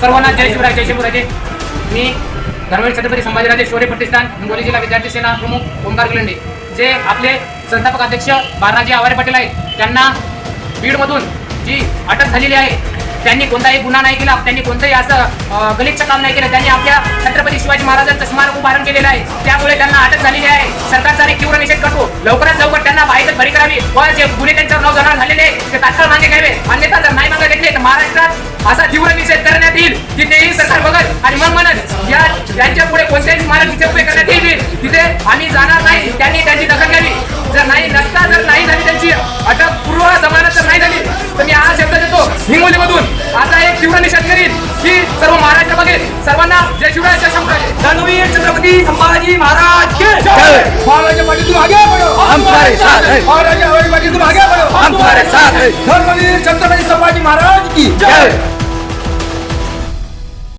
सर्वांना जय शिवराय जय शिवराजे मी धर्मवीर छत्रपती संभाजीराजे शौर्य प्रतिष्ठान हिंगोली जिल्हा विद्यार्थी सेना प्रमुख ओंकार गिलंडे. जे आपले संस्थापक अध्यक्ष बाराजी आवारे पाटील आहेत. त्यांना बीडमधून जी अटक झालेली आहे त्यांनी कोणताही गुन्हा नाही केला त्यांनी कोणतंही असं अं, गलिच्छ काम नाही केलं. त्यांनी आपल्या छत्रपती शिवाजी महाराजांचं स्मारक उभारण केलेलं आहे. त्यामुळे त्यांना अटक झालेली आहे. सरकारचा आणि तीव्र निषेध करतो. लवकरात लवकर त्यांना बाहेर भरी करावी. व जे गुन्हे त्यांच्यावर नाव जाणार झालेले आहे ते तात्काळ मागे घ्यावे. अन्यथा जर नाही मागे घेतले तर महाराष्ट्रात असा तीव्र निषेध करण्यात येईल की तेही सरकार बघत आणि मग म्हणत या त्यांच्या पुढे कोणत्याही स्मारक तिथे उभे करण्यात येईल. तिथे आम्ही जाणार नाही त्यांनी त्यांची दखल घ्यावी. जर नाही नसता जर नाही झाली त्यांची अटक पूर्व जमानत जर नाही झाली तर मी हा शब्द देतो हिंगोलीमधून. आता एक तीव्र निषेध करीन की सर्व महाराष्ट्र बघेल. सर्वांना जय शिवराय जय रणवीर छत्रपति संभाजी महाराज के जय। महाराजा पाटिल तुम आगे बढ़ो हम तुम्हारे साथ हैं। महाराजा हवाई पाटिल तुम आगे बढ़ो हम तुम्हारे साथ हैं। धर्मवीर छत्रपति संभाजी महाराज की जय.